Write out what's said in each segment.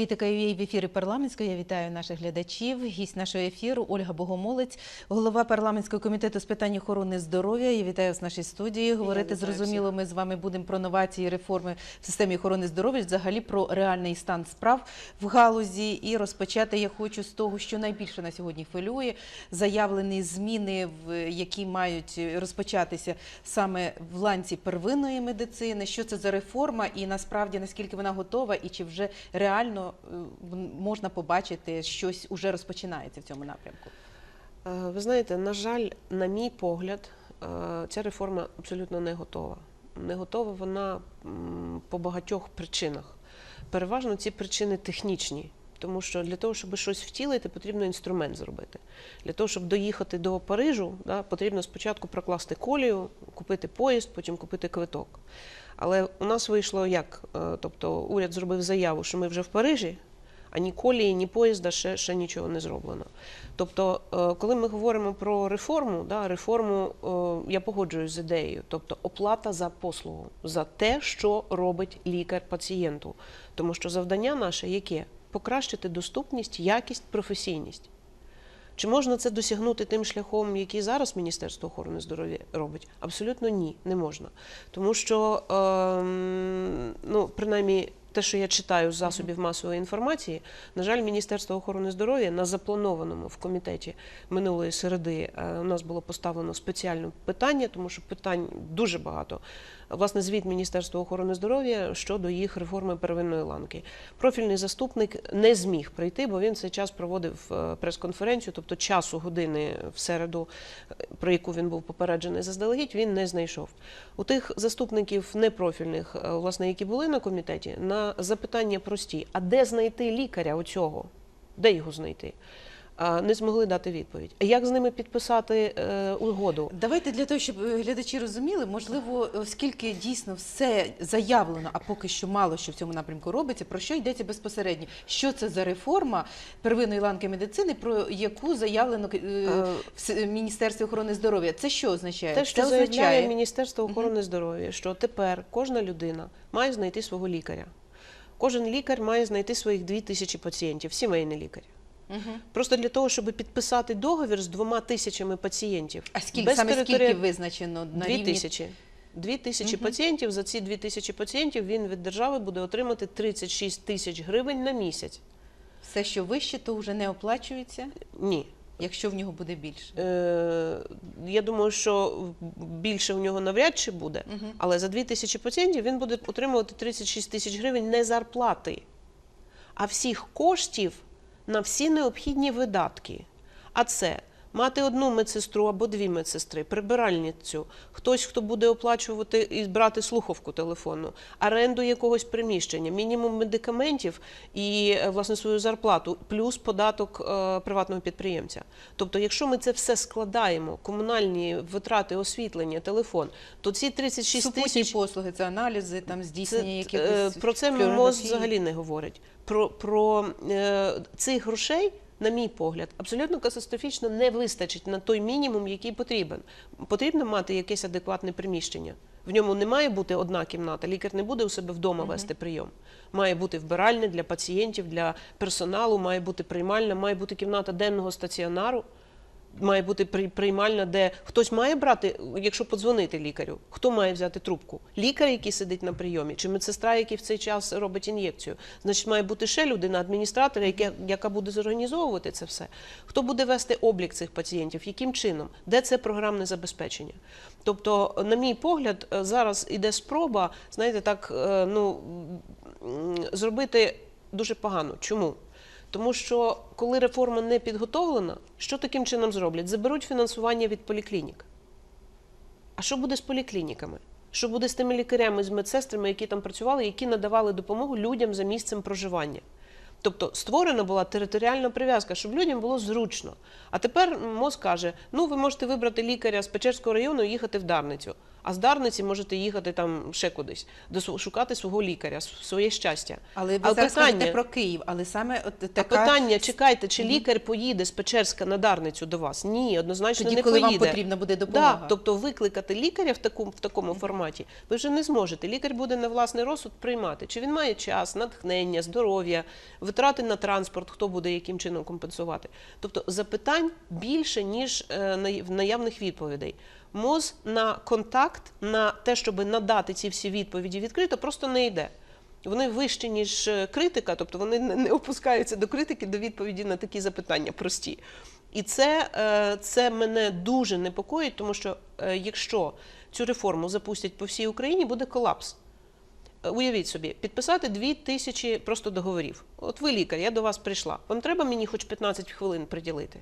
Політика UA в ефірі парламентської. Я вітаю наших глядачів. Гість нашого ефіру Ольга Богомолець, голова парламентського комітету з питань охорони здоров'я. Я вітаю вас в нашій студії. Говорити зрозуміло. Ми з вами будемо про новації, реформи в системі охорони здоров'я, взагалі про реальний стан справ в галузі. І розпочати я хочу з того, що найбільше на сьогодні хвилює заявлені зміни, в які мають розпочатися саме в ланці первинної медицини. Що це за реформа, і насправді наскільки вона готова, і чи вже реально е, можна побачити щось уже розпочинається в цьому напрямку? Е, Ви знаєте, на жаль, на мій погляд, е, ця реформа абсолютно не готова. Не готова вона по багатьох причинах. Переважно ці причини технічні, тому що для того, щоб щось втілити, потрібно інструмент зробити. Для того, щоб доїхати до Парижу, да, потрібно спочатку прокласти колію, купити поїзд, потім купити квиток. Але у нас вийшло як? Е, Тобто уряд зробив заяву, що ми вже в Парижі, а ні колії, ні поїзда ще, ще нічого не зроблено. Тобто, е, коли ми говоримо про реформу, да, реформу е, я погоджуюсь з ідеєю, тобто оплата за послугу, за те, що робить лікар пацієнту. Тому що завдання наше яке? Покращити доступність, якість, професійність. Чи можна це досягнути тим шляхом, який зараз Міністерство охорони здоров'я робить? Абсолютно ні, не можна. Тому що, ем, ну, принаймні, те, що я читаю з засобів масової інформації, на жаль, Міністерство охорони здоров'я на запланованому в комітеті минулої середи е, у нас було поставлено спеціальне питання, тому що питань дуже багато. Власне, звіт Міністерства охорони здоров'я щодо їх реформи первинної ланки. Профільний заступник не зміг прийти, бо він цей час проводив е, прес-конференцію, тобто часу години в середу, е, про яку він був попереджений заздалегідь, він не знайшов. У тих заступників непрофільних, власне, які були на комітеті, на запитання прості: а де знайти лікаря оцього? Де його знайти? Не змогли дати відповідь. Як з ними підписати е, угоду? Давайте для того, щоб е, глядачі розуміли, можливо, оскільки дійсно все заявлено, а поки що мало що в цьому напрямку робиться, про що йдеться безпосередньо? Що це за реформа первинної ланки медицини, про яку заявлено е, в Міністерстві охорони здоров'я? Це що означає? Те, що це заявляє Міністерство охорони здоров'я, що тепер кожна людина має знайти свого лікаря. Кожен лікар має знайти своїх дві тисячі пацієнтів, сімейний лікар. Мгм. Просто для того, щоб підписати договір з двома тисячами пацієнтів. А скільки без саме територіал- скільки визначено на Дві рівні? тисячі. Дві тисячі пацієнтів. За ці дві тисячі пацієнтів він від держави буде отримати 36 тисяч гривень на місяць. Все, що вище, то вже не оплачується, Ні. Якщо в нього буде більше. Е, я думаю, що більше в нього навряд чи буде, але за 2 тисячі пацієнтів він буде отримувати 36 тисяч гривень не зарплати, а всіх коштів на всі необхідні видатки. А це мати одну медсестру або дві медсестри, прибиральницю, хтось, хто буде оплачувати і брати слухавку телефонну, оренду якогось приміщення, мінімум медикаментів і е, власне свою зарплату, плюс податок е, приватного підприємця. Тобто, якщо ми це все складаємо, комунальні витрати, освітлення, телефон, то ці 36 Супутні тисяч послуги, це аналізи, там здійснення це, е, якихось про це МОЗ взагалі не говорить. Про, про цих грошей, на мій погляд, абсолютно катастрофічно не вистачить на той мінімум, який потрібен. Потрібно мати якесь адекватне приміщення. В ньому не має бути одна кімната. Лікар не буде у себе вдома вести прийом. Має бути вбиральня для пацієнтів, для персоналу, має бути приймальна, має бути кімната денного стаціонару. Має бути приймальна, де хтось має брати, якщо подзвонити лікарю, хто має взяти трубку? Лікар, який сидить на прийомі, чи медсестра, який в цей час робить ін'єкцію. Значить, має бути ще людина, адміністратор, яка, яка буде зорганізовувати це все. Хто буде вести облік цих пацієнтів? Яким чином? Де це програмне забезпечення? Тобто, на мій погляд, е, зараз іде спроба, знаєте, так е, ну зробити дуже погано. Чому? Тому що коли реформа не підготовлена, що таким чином зроблять? Заберуть фінансування від поліклінік. А що буде з поліклініками? Що буде з тими лікарями, з медсестрами, які там працювали, які надавали допомогу людям за місцем проживання? Тобто створена була територіальна прив'язка, щоб людям було зручно. А тепер МОЗ каже: ну ви можете вибрати лікаря з Печерського району і їхати в Дарницю. А з Дарниці можете їхати там ще кудись, до шукати свого лікаря, своє щастя. Але ви А зараз питання- кажете про Київ, але саме от Та така питання, чекайте, чи лікар поїде з Печерська на Дарницю до вас? Ні, однозначно тоді, не коли поїде. вам потрібна буде допомога. Да, тобто викликати лікаря в такому, в такому форматі ви вже не зможете. Лікар буде на власний розсуд приймати, чи він має час, натхнення, здоров'я, витрати на транспорт, хто буде яким чином компенсувати. Тобто запитань більше, ніж е, наявних відповідей. МОЗ на контакт, на те, щоб надати ці всі відповіді відкрито, просто не йде. Вони вищі, ніж е, критика, тобто вони не опускаються до критики, до відповіді на такі запитання прості. І це, е, це мене дуже непокоїть, тому що е, якщо цю реформу запустять по всій Україні, буде колапс. Уявіть собі, підписати дві тисячі просто договорів. От ви лікар, я до вас прийшла. Вам треба мені хоч 15 хвилин приділити.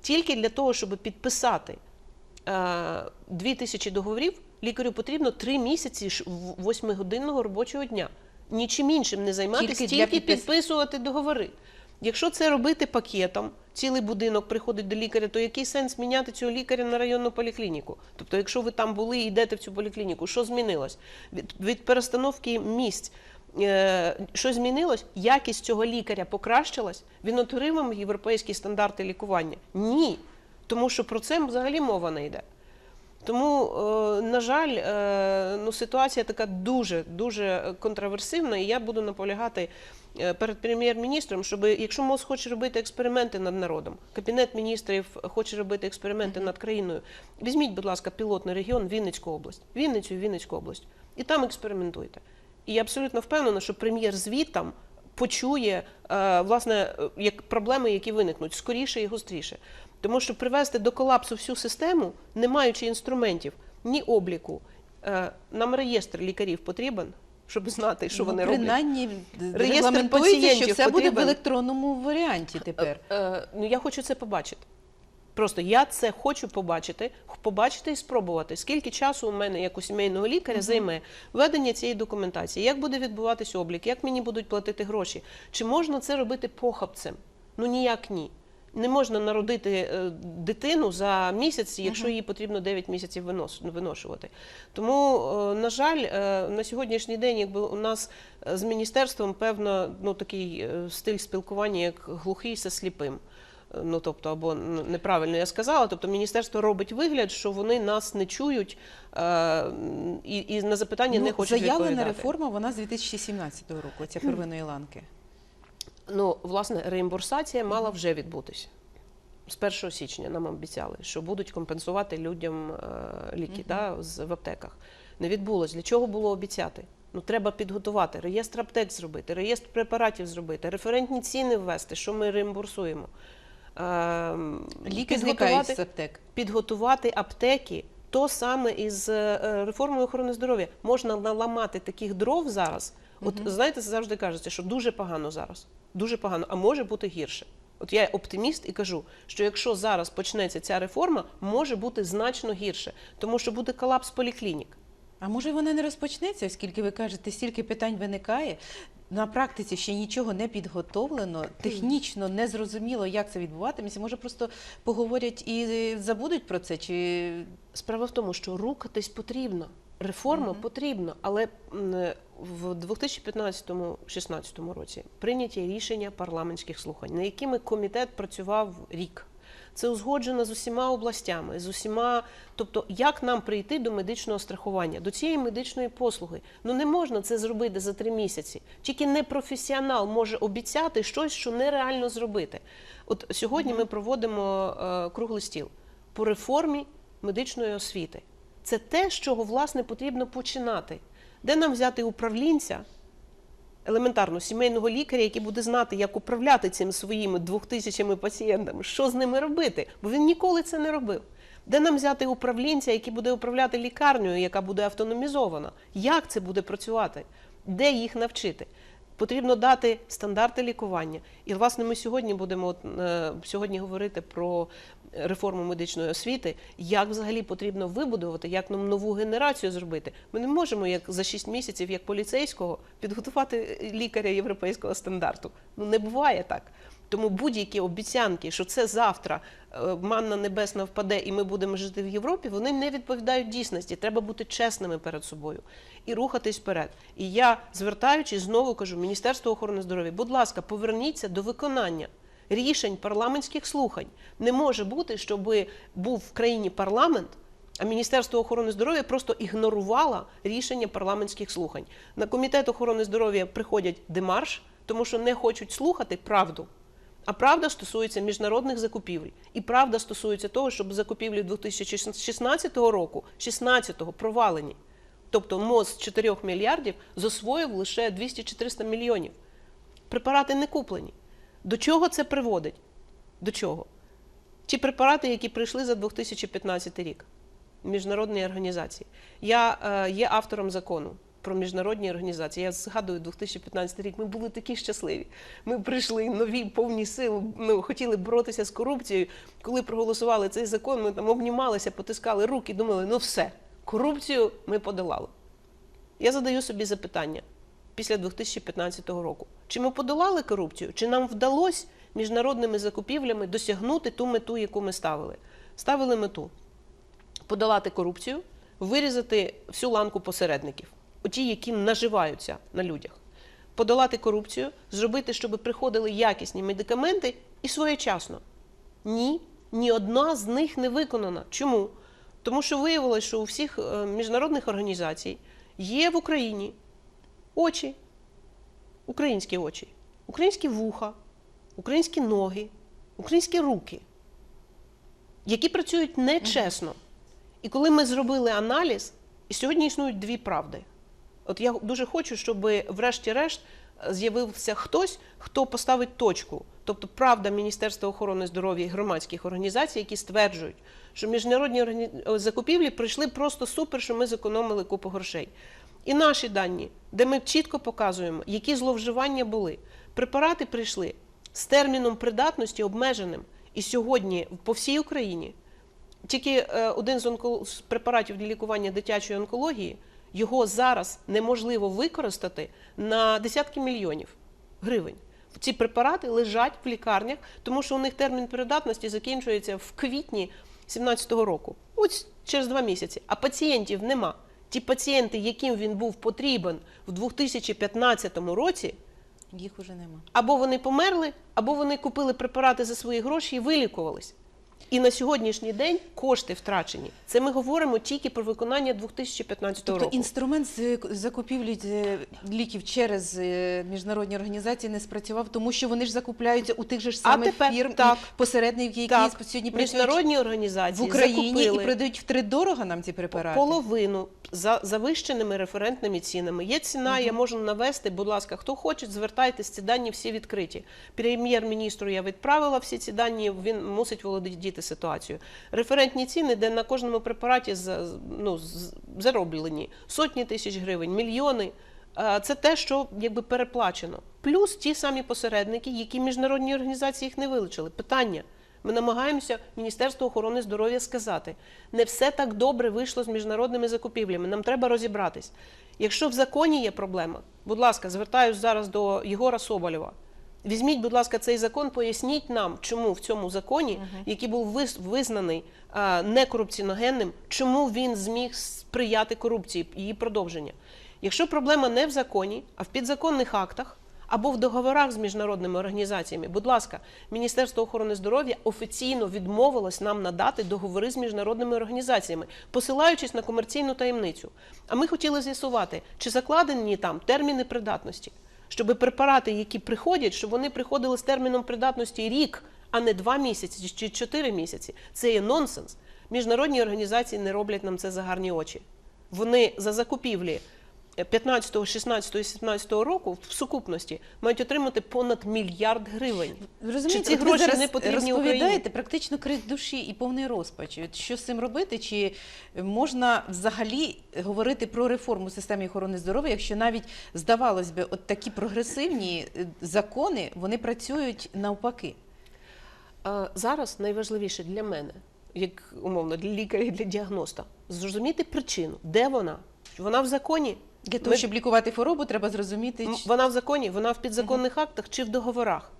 Тільки для того, щоб підписати е, дві тисячі договорів, лікарю потрібно три місяці ш- в- восьмигодинного робочого дня. Нічим іншим не займатися, Тільки тільки, підпис- підписувати договори. Якщо це робити пакетом, цілий будинок приходить до лікаря, то який сенс міняти цього лікаря на районну поліклініку? Тобто, якщо ви там були і йдете в цю поліклініку, що змінилось? Від, від перестановки місць. е, Що змінилось? Якість цього лікаря покращилась? Він отримав європейські стандарти лікування? Ні. Тому що про це взагалі мова не йде. Тому, е, на жаль, е, ну, ситуація така дуже дуже контроверсивна, і я буду наполягати е, перед прем'єр-міністром, щоб якщо МОЗ хоче робити експерименти над народом, кабінет міністрів хоче робити експерименти над країною. Візьміть, будь ласка, пілотний регіон Вінницьку область, Вінницю Вінницьку область, і там експериментуйте. І я абсолютно впевнена, що прем'єр звітам почує власне як проблеми, які виникнуть скоріше і гостріше. Тому що привести до колапсу всю систему, не маючи інструментів ні обліку, е, нам реєстр лікарів потрібен, щоб знати, що Ну, вони роблять. принаймні регламентується, що все буде в електронному варіанті тепер. Е, ну я хочу це побачити. Просто я це хочу побачити, побачити і спробувати, скільки часу у мене, як у сімейного лікаря, займе ведення цієї документації, як буде відбуватись облік, як мені будуть платити гроші. Чи можна це робити похабцем? Ну ніяк ні. Не можна народити е, дитину за місяць, якщо їй потрібно 9 місяців виношувати. Тому, е, на жаль, е, на сьогоднішній день, якби у нас з міністерством певно ну такий стиль спілкування, як глухий зі сліпим. Ну тобто, або неправильно я сказала. Тобто, міністерство робить вигляд, що вони нас не чують е, і, і на запитання не Ну, хочуть заявлена реформа, вона з 2017 року, ця первинної ланки. Ну, власне, реімбурсація мала вже відбутися. З 1 січня нам обіцяли, що будуть компенсувати людям е, ліки да, з, в аптеках. Не відбулось. Для чого було обіцяти? Ну, треба підготувати, реєстр аптек зробити, реєстр препаратів зробити, референтні ціни ввести, що ми реімбурсуємо. Е, Ліки зникають з аптек. підготувати аптеки. То саме із е, реформою охорони здоров'я можна наламати таких дров зараз. От знаєте, це завжди кажеться, що дуже погано зараз, дуже погано, а може бути гірше. От я оптиміст і кажу, що якщо зараз почнеться ця реформа, може бути значно гірше, тому що буде колапс поліклінік. А може вона не розпочнеться, оскільки ви кажете, стільки питань виникає. На практиці ще нічого не підготовлено, технічно не зрозуміло, як це відбуватиметься. Може, просто поговорять і забудуть про це, чи Справа в тому, що рухатись потрібно. Реформа потрібна, але в 2015-16 році прийняті рішення парламентських слухань, на якими комітет працював рік. Це узгоджено з усіма областями, з усіма, тобто, як нам прийти до медичного страхування, до цієї медичної послуги. Ну не можна це зробити за три місяці. Тільки непрофесіонал може обіцяти щось, що нереально зробити. От сьогодні ми проводимо е, круглий стіл по реформі медичної освіти. Це те, з чого власне потрібно починати. Де нам взяти управлінця, елементарно сімейного лікаря, який буде знати, як управляти цими своїми двох тисячами пацієнтами, що з ними робити, бо він ніколи це не робив. Де нам взяти управлінця, який буде управляти лікарнею, яка буде автономізована? Як це буде працювати? Де їх навчити? Потрібно дати стандарти лікування. І, власне, ми сьогодні будемо е, сьогодні говорити про реформу медичної освіти, як взагалі потрібно вибудувати, як нам нову генерацію зробити. Ми не можемо, як за 6 місяців, як поліцейського, підготувати лікаря європейського стандарту. Ну не буває так. Тому будь-які обіцянки, що це завтра е, манна небесна впаде і ми будемо жити в Європі, вони не відповідають дійсності. Треба бути чесними перед собою і рухатись вперед. І я, звертаючись, знову кажу, Міністерство охорони здоров'я, будь ласка, поверніться до виконання рішень парламентських слухань. Не може бути, щоб був в країні парламент. А Міністерство охорони здоров'я просто ігнорувало рішення парламентських слухань. На комітет охорони здоров'я приходять демарш, тому що не хочуть слухати правду. А правда стосується міжнародних закупівель. І правда стосується того, щоб закупівлі 2016 року, 16-го провалені. Тобто МОЗ з 4 мільярдів засвоїв лише 200-400 мільйонів. Препарати не куплені. До чого це приводить? До чого? Ті препарати, які прийшли за 2015 рік міжнародні організації. Я е, є автором закону про міжнародні організації. Я згадую 2015 рік. Ми були такі щасливі. Ми прийшли нові повні сили. Ну хотіли боротися з корупцією. Коли проголосували цей закон, ми там обнімалися, потискали руки, думали, ну все, корупцію ми подолали. Я задаю собі запитання після 2015 року: чи ми подолали корупцію, чи нам вдалося міжнародними закупівлями досягнути ту мету, яку ми ставили? Ставили мету подолати корупцію, вирізати всю ланку посередників, оті, які наживаються на людях, подолати корупцію, зробити, щоб приходили якісні медикаменти і своєчасно. Ні, ні одна з них не виконана. Чому? Тому що виявилось, що у всіх е, міжнародних організацій є в Україні очі, українські очі, українські вуха, українські ноги, українські руки, які працюють нечесно. І коли ми зробили аналіз, і сьогодні існують дві правди. От я дуже хочу, щоб врешті-решт е, з'явився хтось, хто поставить точку. Тобто правда Міністерства охорони здоров'я і громадських організацій, які стверджують, що міжнародні е, закупівлі пройшли просто супер, що ми зекономили купу грошей. І наші дані, де ми чітко показуємо, які зловживання були. Препарати прийшли з терміном придатності обмеженим. І сьогодні по всій Україні тільки е, один з, онкол... з препаратів для лікування дитячої онкології його зараз неможливо використати на десятки мільйонів гривень. Ці препарати лежать в лікарнях, тому що у них термін придатності закінчується в квітні 2017 року. Ось через два місяці. А пацієнтів нема. Ті пацієнти, яким він був потрібен в 2015 році, Їх уже нема. або вони померли, або вони купили препарати за свої гроші і вилікувались. І на сьогоднішній день кошти втрачені. Це ми говоримо тільки про виконання 2015 Тобто року. Тобто інструмент з закупівлі е, ліків через е, міжнародні організації не спрацював, тому що вони ж закупляються у тих же ж А самих тепер фірм так. і посередників, які Так, сьогодні міжнародні в Україні і продають втридорого нам ці препарати. половину за завищеними референтними цінами. Є ціна, я можу навести. Будь ласка, хто хоче, звертайтесь. Ці дані всі відкриті. Прем'єр-міністру я відправила всі ці дані. Він мусить володіти ситуацією. Референтні ціни, де на кожному препараті ну, зароблені сотні тисяч гривень, мільйони. Е, Це те, що якби переплачено. Плюс ті самі посередники, які міжнародні організації їх не вилучили. Питання. Ми намагаємося Міністерству охорони здоров'я сказати, не все так добре вийшло з міжнародними закупівлями. Нам треба розібратись. Якщо в законі є проблема, будь ласка, звертаюся зараз до Єгора Соболєва. Візьміть, будь ласка, цей закон, поясніть нам, чому в цьому законі, який був виз- визнаний а, некорупціоногенним, чому він зміг сприяти корупції, її продовження. Якщо проблема не в законі, а в підзаконних актах або в договорах з міжнародними організаціями, будь ласка, Міністерство охорони здоров'я офіційно відмовилось нам надати договори з міжнародними організаціями, посилаючись на комерційну таємницю. А ми хотіли з'ясувати, чи закладені там терміни придатності, щоб препарати, які приходять, щоб вони приходили з терміном придатності рік, а не два місяці чи чотири місяці. Це є нонсенс. Міжнародні організації не роблять нам це за гарні очі. Вони за закупівлі 15, 16 і 17 року в сукупності мають отримати понад мільярд гривень. Розумієте, Чи ці от ви гроші зараз не потрібні розповідаєте Україні? практично крик душі і повний розпач. От Що з цим робити? Чи можна взагалі говорити про реформу в системі охорони здоров'я, якщо навіть здавалось би, от такі прогресивні е, закони вони працюють навпаки? А зараз найважливіше для мене, як умовно для лікаря, і для діагноста, зрозуміти причину, де вона. Вона в законі. Для того, Ми- щоб лікувати хворобу, треба зрозуміти, М, чи- Вона в законі, вона в підзаконних актах чи в договорах.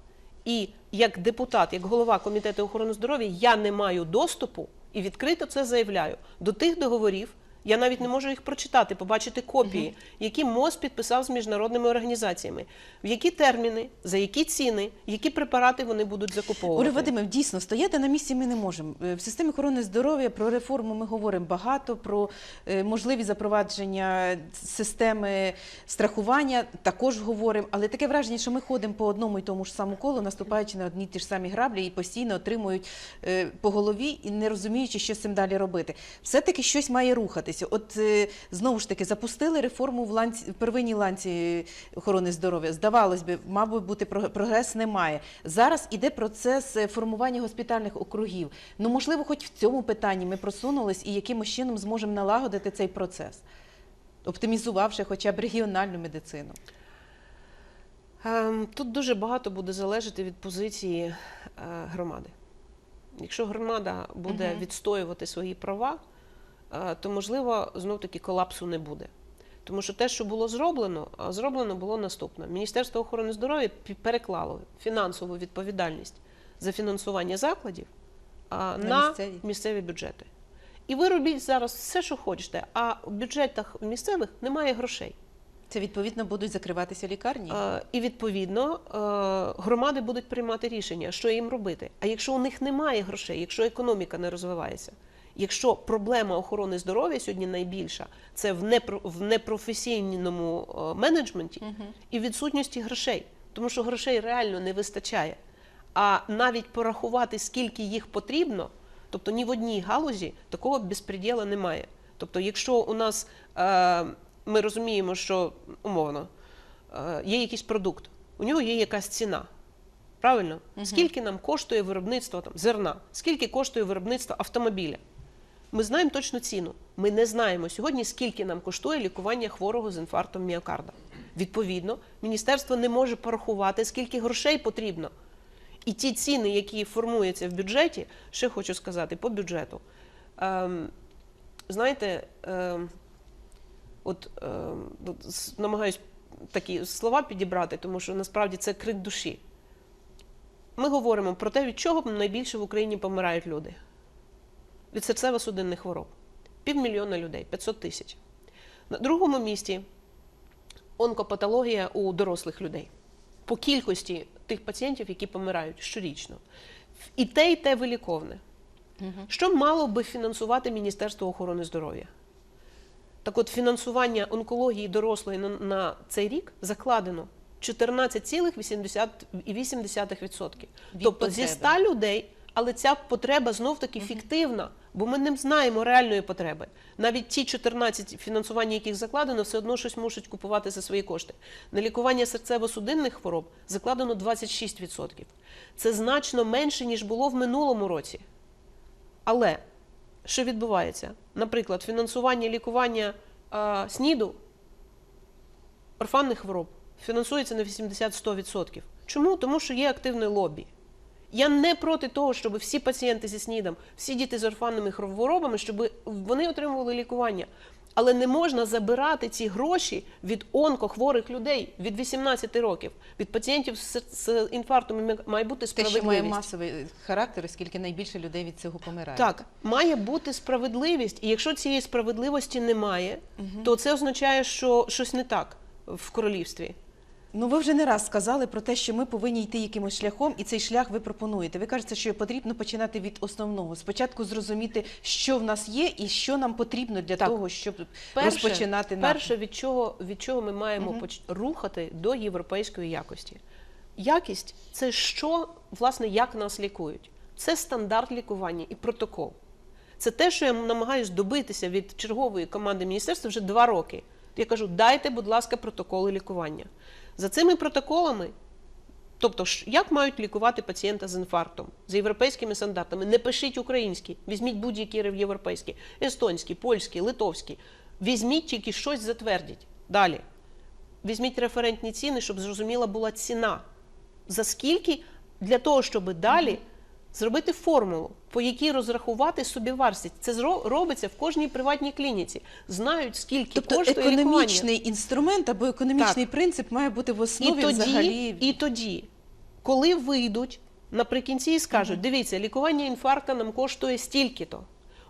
І як депутат, як голова комітету охорони здоров'я, я не маю доступу і відкрито це заявляю до тих договорів. Я навіть не можу їх прочитати, побачити копії, які МОЗ підписав з міжнародними організаціями, в які терміни, за які ціни, які препарати вони будуть закуповувати. Оля Вадиме, дійсно стояти на місці ми не можемо. Е, В системі охорони здоров'я про реформу ми говоримо багато, про е, можливі запровадження системи страхування також говоримо. Але таке враження, що ми ходимо по одному і тому ж самому колу, наступаючи на одні ті ж самі граблі і постійно отримують е, по голові і не розуміючи, що з цим далі робити. Все-таки щось має рухатися. От е, знову ж таки запустили реформу в ланці в первинній ланці охорони здоров'я. Здавалось би, мабуть, бути прогрес немає. Зараз іде процес е, формування госпітальних округів. Ну можливо, хоч в цьому питанні ми просунулись і якимось чином зможемо налагодити цей процес, оптимізувавши хоча б регіональну медицину. Ем, Тут дуже багато буде залежати від позиції е, громади. Якщо громада буде відстоювати свої права, то можливо знов таки колапсу не буде. Тому що те, що було зроблено, зроблено було наступне: Міністерство охорони здоров'я переклало фінансову відповідальність за фінансування закладів На на, місцеві. місцеві бюджети. І ви робіть зараз все, що хочете, а в бюджетах місцевих немає грошей. Це відповідно будуть закриватися лікарні. Е, І відповідно е, громади будуть приймати рішення, що їм робити. А якщо у них немає грошей, якщо економіка не розвивається, якщо проблема охорони здоров'я сьогодні найбільша, це в непро- в непрофесійному е, менеджменті і відсутності грошей, тому що грошей реально не вистачає. А навіть порахувати, скільки їх потрібно, тобто ні в одній галузі такого безпреділа немає. Тобто, якщо у нас е, ми розуміємо, що умовно е, є якийсь продукт, у нього є якась ціна. Правильно? Скільки нам коштує виробництво там, зерна, скільки коштує виробництво автомобіля? Ми знаємо точну ціну. Ми не знаємо сьогодні, скільки нам коштує лікування хворого з інфарктом міокарда. Відповідно, міністерство не може порахувати, скільки грошей потрібно. І ті ціни, які формуються в бюджеті, ще хочу сказати по бюджету. Ем, знаєте, ем, от ем, намагаюсь такі слова підібрати, тому що насправді це крик душі. Ми говоримо про те, від чого найбільше в Україні помирають люди. Від серцево-судинних хвороб. Півмільйона людей, 500 тисяч. На другому місці онкопатологія у дорослих людей. По кількості тих пацієнтів, які помирають щорічно. І те, і те виліковне. Що мало би фінансувати Міністерство охорони здоров'я? Так от фінансування онкології дорослої на, на цей рік закладено 14,8%. Тобто зі потреби. 100 людей, але ця потреба знов таки фіктивна, бо ми не знаємо реальної потреби. Навіть ті 14 фінансування, яких закладено, все одно щось мусять купувати за свої кошти. На лікування серцево-судинних хвороб закладено 26%. Це значно менше, ніж було в минулому році. Але що відбувається? Наприклад, фінансування лікування а, СНІДу орфанних хвороб фінансується на 80-100%. Чому? Тому що є активне лобі. Я не проти того, щоб всі пацієнти зі СНІДом, всі діти з орфанними хворобами, щоб вони отримували лікування. Але не можна забирати ці гроші від онкохворих людей від 18 років, від пацієнтів з, інфарктом має бути Те, що має масовий характер, оскільки найбільше людей від цього помирає. Так, має бути справедливість, і якщо цієї справедливості немає, то це означає, що щось не так в королівстві. Ну, ви вже не раз сказали про те, що ми повинні йти якимось шляхом, і цей шлях ви пропонуєте. Ви кажете, що потрібно починати від основного. Спочатку зрозуміти, що в нас є, і що нам потрібно для Так. того, щоб розпочинати перше від чого, від чого ми маємо поч- рухати до європейської якості. Якість це що, власне, як нас лікують. Це стандарт лікування і протокол. Це те, що я намагаюся добитися від чергової команди міністерства вже два роки. Я кажу, дайте, будь ласка, протоколи лікування. За цими протоколами Тобто, як мають лікувати пацієнта з інфарктом за європейськими стандартами? Не пишіть українські, візьміть будь-які європейські, естонські, польські, литовські. Візьміть тільки щось затвердіть. Далі. Візьміть референтні ціни, щоб зрозуміла була ціна. За скільки для того, щоб далі зробити формулу, по якій розрахувати собівартість. Це робиться в кожній приватній клініці. Знають, скільки Тобто коштує лікування. економічний інструмент або економічний принцип має бути в І основі тоді, взагалі. і тоді коли вийдуть наприкінці і скажуть: дивіться, лікування інфаркта нам коштує стільки-то.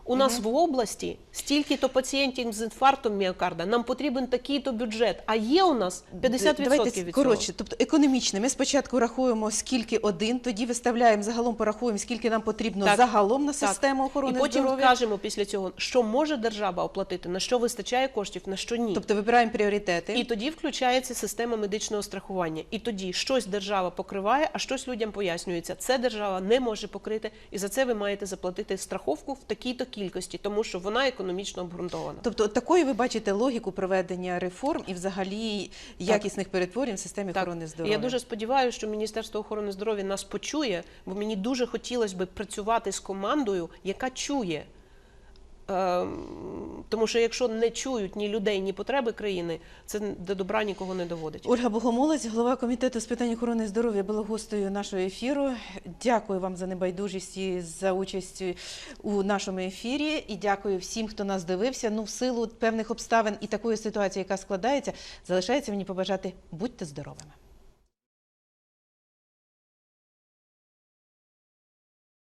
У нас в області стільки-то пацієнтів з інфарктом міокарда, нам потрібен такий-то бюджет. А є у нас 50% Давайте від коротше, цього. тобто економічно. Ми спочатку рахуємо, скільки один, тоді виставляємо загалом, порахуємо, скільки нам потрібно Так. загалом на Так. систему охорони І потім здоров'я. кажемо після цього, що може держава оплатити, на що вистачає коштів, на що ні. Тобто вибираємо пріоритети. І тоді включається система медичного страхування. І тоді щось держава покриває, а щось людям пояснюється. Це держава не може покрити, і за це ви маєте заплатити страховку в такій-то кількості, тому що вона економічно обґрунтована. Тобто такою ви бачите логіку проведення реформ і взагалі якісних перетворень в системі Так. охорони здоров'я. Я дуже сподіваюся, що Міністерство охорони здоров'я нас почує, бо мені дуже хотілося б працювати з командою, яка чує. Ем, Тому що якщо не чують ні людей, ні потреби країни, це до добра нікого не доводить. Ольга Богомолець, голова комітету з питань охорони здоров'я, була гостею нашого ефіру. Дякую вам за небайдужість і за участь у нашому ефірі. І дякую всім, хто нас дивився. Ну, в силу певних обставин і такої ситуації, яка складається, залишається мені побажати будьте здоровими.